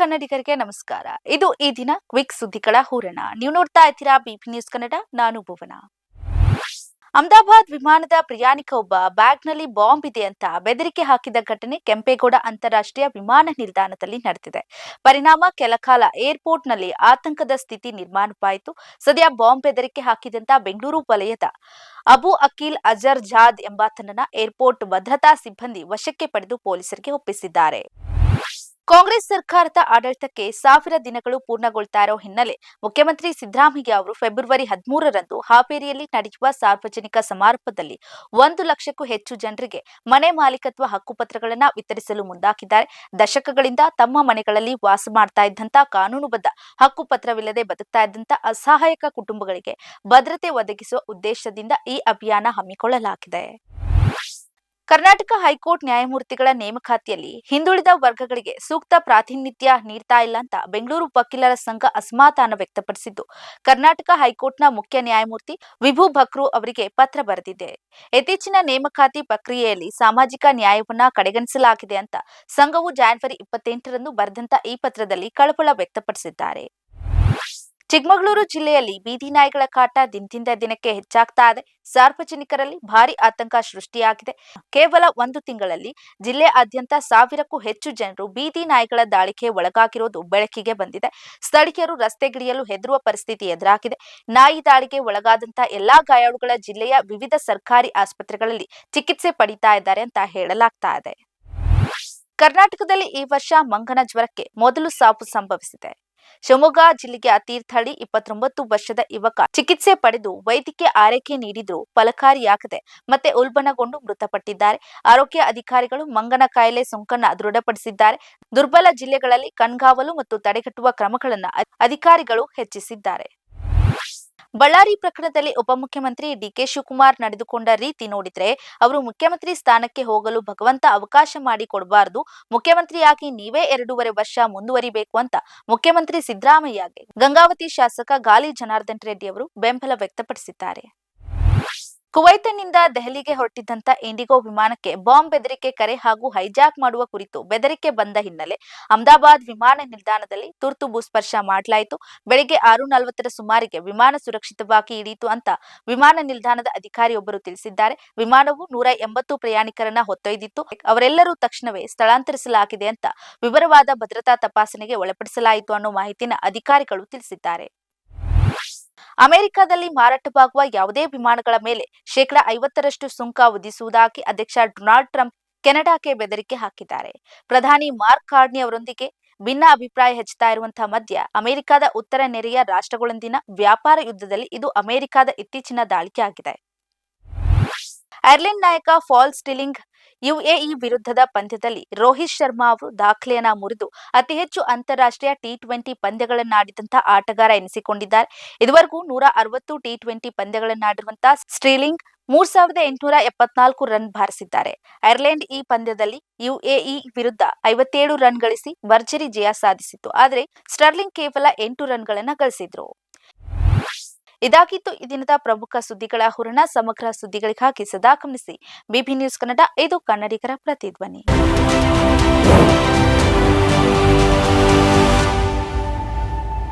ಕನ್ನಡಿಗರಿಗೆ ನಮಸ್ಕಾರ. ಇದು ಈ ದಿನ ಕ್ವಿಕ್ ಸುದ್ದಿಗಳ ಹೂರಣ. ನೀವು ನೋಡ್ತಾ ಇದ್ದೀರಾ ಬಿಪಿ ನ್ಯೂಸ್ ಕನ್ನಡ, ನಾನು ಭುವನ. ಅಹಮದಾಬಾದ್ ವಿಮಾನದ ಪ್ರಯಾಣಿಕ ಒಬ್ಬ ಬ್ಯಾಗ್ನಲ್ಲಿ ಬಾಂಬ್ ಇದೆ ಅಂತ ಬೆದರಿಕೆ ಹಾಕಿದ ಘಟನೆ ಕೆಂಪೇಗೌಡ ಅಂತಾರಾಷ್ಟ್ರೀಯ ವಿಮಾನ ನಿಲ್ದಾಣದಲ್ಲಿ ನಡೆದಿದೆ. ಪರಿಣಾಮ ಕೆಲಕಾಲ ಏರ್ಪೋರ್ಟ್ನಲ್ಲಿ ಆತಂಕದ ಸ್ಥಿತಿ ನಿರ್ಮಾಣವಾಯಿತು. ಸದ್ಯ ಬಾಂಬ್ ಬೆದರಿಕೆ ಹಾಕಿದಂತ ಬೆಂಗಳೂರು ವಲಯದ ಅಬು ಅಕೀಲ್ ಅಜರ್ ಜಾದ್ ಎಂಬಾತನನ್ನ ಏರ್ಪೋರ್ಟ್ ಭದ್ರತಾ ಸಿಬ್ಬಂದಿ ವಶಕ್ಕೆ ಪಡೆದು ಪೊಲೀಸರಿಗೆ ಒಪ್ಪಿಸಿದ್ದಾರೆ. ಕಾಂಗ್ರೆಸ್ ಸರ್ಕಾರದ ಆಡಳಿತಕ್ಕೆ ಸಾವಿರ ದಿನಗಳು ಪೂರ್ಣಗೊಳ್ತಾ ಇರೋ ಹಿನ್ನೆಲೆ ಮುಖ್ಯಮಂತ್ರಿ ಸಿದ್ದರಾಮಯ್ಯ ಅವರು ಫೆಬ್ರವರಿ ಹದಿಮೂರರಂದು ಹಾವೇರಿಯಲ್ಲಿ ನಡೆಯುವ ಸಾರ್ವಜನಿಕ ಸಮಾರಂಭದಲ್ಲಿ ಒಂದು ಲಕ್ಷಕ್ಕೂ ಹೆಚ್ಚು ಜನರಿಗೆ ಮನೆ ಮಾಲೀಕತ್ವ ಹಕ್ಕುಪತ್ರಗಳನ್ನು ವಿತರಿಸಲು ಮುಂದಾಕಿದ್ದಾರೆ. ದಶಕಗಳಿಂದ ತಮ್ಮ ಮನೆಗಳಲ್ಲಿ ವಾಸ ಮಾಡ್ತಾ ಇದ್ದಂತ ಕಾನೂನುಬದ್ಧ ಹಕ್ಕುಪತ್ರವಿಲ್ಲದೆ ಬದುಕ್ತಾ ಇದ್ದಂತ ಅಸಹಾಯಕ ಕುಟುಂಬಗಳಿಗೆ ಭದ್ರತೆ ಒದಗಿಸುವ ಉದ್ದೇಶದಿಂದ ಈ ಅಭಿಯಾನ ಹಮ್ಮಿಕೊಳ್ಳಲಾಗಿದೆ. ಕರ್ನಾಟಕ ಹೈಕೋರ್ಟ್ ನ್ಯಾಯಮೂರ್ತಿಗಳ ನೇಮಕಾತಿಯಲ್ಲಿ ಹಿಂದುಳಿದ ವರ್ಗಗಳಿಗೆ ಸೂಕ್ತ ಪ್ರಾತಿನಿಧ್ಯ ನೀಡ್ತಾ ಇಲ್ಲ ಅಂತ ಬೆಂಗಳೂರು ವಕೀಲರ ಸಂಘ ಅಸಮಾಧಾನ ವ್ಯಕ್ತಪಡಿಸಿದ್ದು. ಕರ್ನಾಟಕ ಹೈಕೋರ್ಟ್ನ ಮುಖ್ಯ ನ್ಯಾಯಮೂರ್ತಿ ವಿಭು ಭಕ್ರು ಅವರಿಗೆ ಪತ್ರ ಬರೆದಿದೆ. ಇತ್ತೀಚಿನ ನೇಮಕಾತಿ ಪ್ರಕ್ರಿಯೆಯಲ್ಲಿ ಸಾಮಾಜಿಕ ನ್ಯಾಯವನ್ನ ಕಡೆಗಣಿಸಲಾಗಿದೆ ಅಂತ ಸಂಘವು ಜಾನ್ವರಿ ಇಪ್ಪತ್ತೆಂಟರಂದು ಬರೆದಂತ ಈ ಪತ್ರದಲ್ಲಿ ಕಳವಳ ವ್ಯಕ್ತಪಡಿಸಿದ್ದಾರೆ. ಚಿಕ್ಕಮಗಳೂರು ಜಿಲ್ಲೆಯಲ್ಲಿ ಬೀದಿ ನಾಯಿಗಳ ಕಾಟ ದಿನದಿಂದ ದಿನಕ್ಕೆ ಹೆಚ್ಚಾಗ್ತಾ ಇದೆ. ಸಾರ್ವಜನಿಕರಲ್ಲಿ ಭಾರಿ ಆತಂಕ ಸೃಷ್ಟಿಯಾಗಿದೆ. ಕೇವಲ ಒಂದು ತಿಂಗಳಲ್ಲಿ ಜಿಲ್ಲೆಯಾದ್ಯಂತ ಸಾವಿರಕ್ಕೂ ಹೆಚ್ಚು ಜನರು ಬೀದಿ ನಾಯಿಗಳ ದಾಳಿಗೆ ಒಳಗಾಗಿರುವುದು ಬೆಳಕಿಗೆ ಬಂದಿದೆ. ಸ್ಥಳೀಯರು ರಸ್ತೆಗಿಳಿಯಲು ಹೆದರುವ ಪರಿಸ್ಥಿತಿ ಎದುರಾಗಿದೆ. ನಾಯಿ ದಾಳಿಗೆ ಒಳಗಾದಂತ ಎಲ್ಲಾ ಗಾಯಾಳುಗಳ ಜಿಲ್ಲೆಯ ವಿವಿಧ ಸರ್ಕಾರಿ ಆಸ್ಪತ್ರೆಗಳಲ್ಲಿ ಚಿಕಿತ್ಸೆ ಪಡಿತಾ ಇದ್ದಾರೆ ಅಂತ ಹೇಳಲಾಗ್ತಾ ಇದೆ. ಕರ್ನಾಟಕದಲ್ಲಿ ಈ ವರ್ಷ ಮಂಗನ ಜ್ವರಕ್ಕೆ ಮೊದಲು ಸಾವು ಸಂಭವಿಸಿದೆ. ಶಿವಮೊಗ್ಗ ಜಿಲ್ಲೆಗೆ ತೀರ್ಥಹಳ್ಳಿ ಇಪ್ಪತ್ತೊಂಬತ್ತು ವರ್ಷದ ಯುವಕ ಚಿಕಿತ್ಸೆ ಪಡೆದು ವೈದ್ಯಕೀಯ ಆರೈಕೆ ನೀಡಿದ್ರು. ಫಲಕಾರಿಯಾಗದೆ ಮತ್ತೆ ಉಲ್ಬಣಗೊಂಡು ಮೃತಪಟ್ಟಿದ್ದಾರೆ. ಆರೋಗ್ಯ ಅಧಿಕಾರಿಗಳು ಮಂಗನ ಕಾಯಿಲೆ ಸೋಂಕನ್ನ ದೃಢಪಡಿಸಿದ್ದಾರೆ. ದುರ್ಬಲ ಜಿಲ್ಲೆಗಳಲ್ಲಿ ಕಣ್ಗಾವಲು ಮತ್ತು ತಡೆಗಟ್ಟುವ ಕ್ರಮಗಳನ್ನು ಅಧಿಕಾರಿಗಳು ಹೆಚ್ಚಿಸಿದ್ದಾರೆ. ಬಳ್ಳಾರಿ ಪ್ರಕರಣದಲ್ಲಿ ಉಪಮುಖ್ಯಮಂತ್ರಿ ಡಿಕೆ ಶಿವಕುಮಾರ್ ನಡೆದುಕೊಂಡ ರೀತಿ ನೋಡಿದ್ರೆ ಅವರು ಮುಖ್ಯಮಂತ್ರಿ ಸ್ಥಾನಕ್ಕೆ ಹೋಗಲು ಭಗವಂತ ಅವಕಾಶ ಮಾಡಿ ಕೊಡಬಾರದು ಮುಖ್ಯಮಂತ್ರಿಯಾಗಿ ನೀವೇ ಎರಡೂವರೆ ವರ್ಷ ಮುಂದುವರಿಬೇಕು ಅಂತ ಮುಖ್ಯಮಂತ್ರಿ ಸಿದ್ದರಾಮಯ್ಯಗೆ ಗಂಗಾವತಿ ಶಾಸಕ ಗಾಲಿ ಜನಾರ್ದನ್ ರೆಡ್ಡಿ ಅವರು ಬೆಂಬಲ ವ್ಯಕ್ತಪಡಿಸಿದ್ದಾರೆ. ಕುವೈತನಿಂದ ದೆಹಲಿಗೆ ಹೊರಟಿದ್ದಂತ ಇಂಡಿಗೋ ವಿಮಾನಕ್ಕೆ ಬಾಂಬ್ ಬೆದರಿಕೆ, ಕರೆ ಹಾಗೂ ಹೈಜಾಕ್ ಮಾಡುವ ಕುರಿತು ಬೆದರಿಕೆ ಬಂದ ಹಿನ್ನೆಲೆ ಅಹಮದಾಬಾದ್ ವಿಮಾನ ನಿಲ್ದಾಣದಲ್ಲಿ ತುರ್ತು ಭೂಸ್ಪರ್ಶ ಮಾಡಲಾಯಿತು. ಬೆಳಿಗ್ಗೆ ಆರು ನಲವತ್ತರ ಸುಮಾರಿಗೆ ವಿಮಾನ ಸುರಕ್ಷಿತವಾಗಿ ಇಳಿಯಿತು ಅಂತ ವಿಮಾನ ನಿಲ್ದಾಣದ ಅಧಿಕಾರಿಯೊಬ್ಬರು ತಿಳಿಸಿದ್ದಾರೆ. ವಿಮಾನವು ನೂರ ಎಂಬತ್ತು ಪ್ರಯಾಣಿಕರನ್ನ ಹೊತ್ತೊಯ್ದಿತ್ತು. ಅವರೆಲ್ಲರೂ ತಕ್ಷಣವೇ ಸ್ಥಳಾಂತರಿಸಲಾಗಿದೆ ಅಂತ ವಿವರವಾದ ಭದ್ರತಾ ತಪಾಸಣೆಗೆ ಒಳಪಡಿಸಲಾಯಿತು ಅನ್ನೋ ಮಾಹಿತಿನ ಅಧಿಕಾರಿಗಳು ತಿಳಿಸಿದ್ದಾರೆ. ಅಮೆರಿಕದಲ್ಲಿ ಮಾರಾಟವಾಗುವ ಯಾವುದೇ ವಿಮಾನಗಳ ಮೇಲೆ ಶೇಕಡಾ ಐವತ್ತರಷ್ಟು ಸುಂಕ ವಿಧಿಸುವುದಾಗಿ ಅಧ್ಯಕ್ಷ ಡೊನಾಲ್ಡ್ ಟ್ರಂಪ್ ಕೆನಡಾಕ್ಕೆ ಬೆದರಿಕೆ ಹಾಕಿದ್ದಾರೆ. ಪ್ರಧಾನಿ ಮಾರ್ಕ್ ಕಾರ್ಡ್ನಿ ಅವರೊಂದಿಗೆ ಭಿನ್ನ ಅಭಿಪ್ರಾಯ ಹೆಚ್ಚುತ್ತಾ ಇರುವಂತಹ ಮಧ್ಯ ಅಮೆರಿಕದ ಉತ್ತರ ನೆರೆಯ ರಾಷ್ಟ್ರಗಳೊಂದಿನ ವ್ಯಾಪಾರ ಯುದ್ಧದಲ್ಲಿ ಇದು ಅಮೆರಿಕದ ಇತ್ತೀಚಿನ ದಾಳಿಕೆಯಾಗಿದೆ ಐರ್ಲೆಂಡ್ ನಾಯಕ ಫಾಲ್ ಸ್ಟಿಲಿಂಗ್ ಯುಎಇ ವಿರುದ್ಧದ ಪಂದ್ಯದಲ್ಲಿ ರೋಹಿತ್ ಶರ್ಮಾ ಅವರು ದಾಖಲೆಯನ್ನ ಮುರಿದು ಅತಿ ಹೆಚ್ಚು ಅಂತಾರಾಷ್ಟ್ರೀಯ ಟಿ ಟ್ವೆಂಟಿ ಪಂದ್ಯಗಳನ್ನಾಡಿದಂತಹ ಆಟಗಾರ ಎನಿಸಿಕೊಂಡಿದ್ದಾರೆ. ಇದುವರೆಗೂ ನೂರ ಅರವತ್ತು ಟಿ ಟ್ವೆಂಟಿ ಪಂದ್ಯಗಳನ್ನಾಡಿರುವಂತಹ ಸ್ಟ್ರೀಲಿಂಗ್ ಮೂರ್ ಸಾವಿರದ ಎಂಟುನೂರ ಎಪ್ಪತ್ನಾಲ್ಕು ರನ್ ಬಾರಿಸಿದ್ದಾರೆ. ಐರ್ಲೆಂಡ್ ಈ ಪಂದ್ಯದಲ್ಲಿ ಯುಎಇ ವಿರುದ್ಧ ಐವತ್ತೇಳು ರನ್ ಗಳಿಸಿ ಭರ್ಜರಿ ಜಯ ಸಾಧಿಸಿತು ಆದರೆ ಸ್ಟರ್ಲಿಂಗ್ ಕೇವಲ ಎಂಟು ರನ್ಗಳನ್ನ ಗಳಿಸಿದ್ರು. ಇದಾಗಿತ್ತು. ಈ ದಿನದ ಪ್ರಮುಖ ಸುದ್ದಿಗಳ ಹುರಣ ಸಮಗ್ರ ಸುದ್ದಿಗಳಿಗಾಗಿ ಸದಾ ಗಮನಿಸಿ. ಬಿಬಿ ನ್ಯೂಸ್ ಕನ್ನಡ, ಇದು ಕನ್ನಡಿಗರ ಪ್ರತಿಧ್ವನಿ.